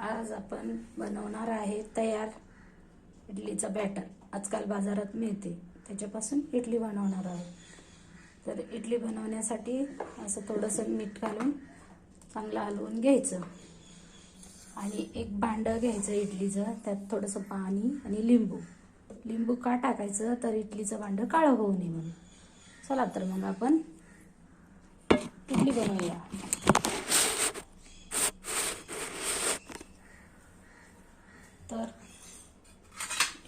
आज आपण बनवणार आहे तयार इडलीचा बॅटर आजकाल बाजारात मिळते. त्याच्यापासून इडली बनवणार आहोत. तर इडली बनवण्यासाठी असं थोडंसं मीठ घालून चांगलं हलवून घ्यायचं. आणि एक भांडं घ्यायचं इडलीचं. त्यात थोडंसं पाणी आणि लिंबू. लिंबू का टाकायचं? तर इडलीचं भांडं काळं होऊ नये म्हणून. चला तर मग आपण इडली बनवूया. तर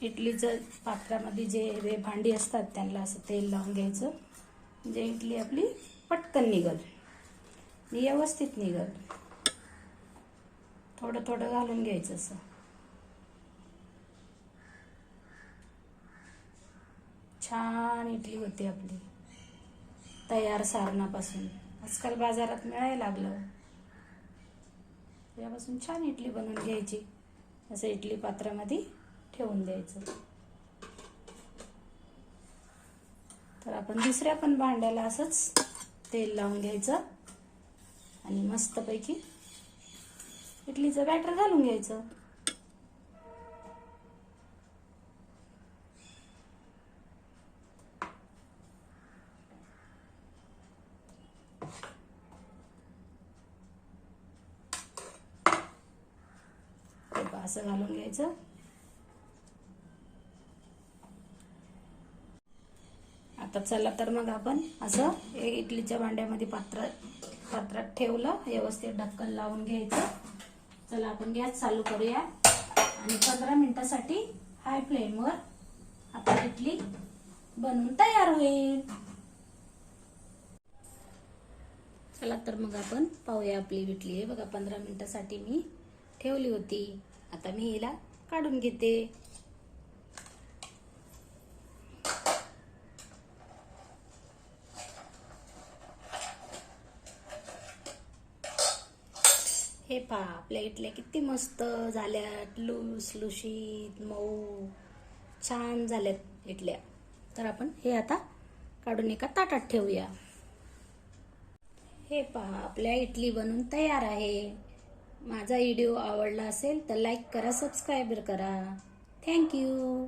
इडलीचं पात्रामध्ये जे रे भांडी असतात त्यांना असं तेल लावून घ्यायचं. म्हणजे इडली आपली पटकन निघल. व्यवस्थित निघल. थोडं थोडं घालून घ्यायचं असं. छान इडली होती आपली. तयार सारणापासून. आजकाल बाजारात मिळायला लागलं. त्यापासून छान इडली बनवून घ्यायची. असं इडली पात्रामध्ये ठेवून द्यायचं. तर आपण दुसऱ्या पण भांड्याला असंच तेल लावून घ्यायचं आणि मस्तपैकी इडलीचं बॅटर घालून घ्यायचं. असं घालून घ्यायचं. आता चला तर मग आपण असं हे इडलीच्या भांड्यामध्ये पात्र पात्रात ठेवलं व्यवस्थित ढक्कन लावून घ्यायचं. चला आपण गॅस चालू करूया. आणि पंधरा मिनिटासाठी हाय फ्लेमवर आपली इडली बनवून तयार होईल. चला तर मग आपण पाहूया आपली इडली. आहे बघा पंधरा मिनिटासाठी मी ठेवली होती. आता मी हिला काढून घेते. हे पहा आपल्या इथल्या किती मस्त झाल्यात. लूस लुशीत मऊ. छान झाल्यात इथल्या. तर आपण हे आता काढून एका ताटात ठेवूया. हे पहा आपल्या इडली बनून तयार आहे. माझा व्हिडिओ आवडला असेल तर लाईक करा सबस्क्राईब करा. थँक्यू